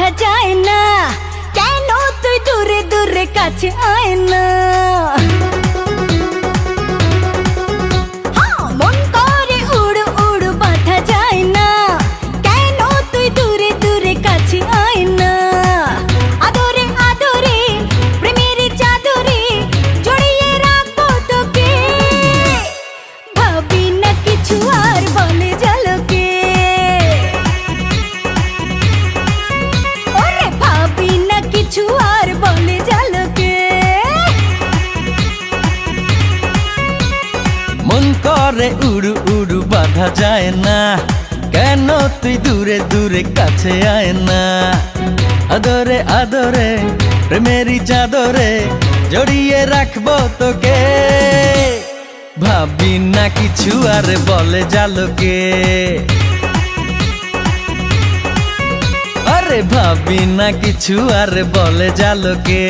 বোঝা যায় না। কেন তুই দূরে দূরে কাছে আয় না? মন করে উড়ু উড়ু, বাধা যায় না। কেন তুই দূরে দূরে, কাছে আয় না? আদরে আদরে, প্রেমেরই চাদরে জড়িয়ে রাখব তোকে। ভাবি না কিছু আর বলে জালকে। আরে ভাবি না কিছু আর বলে জালকে।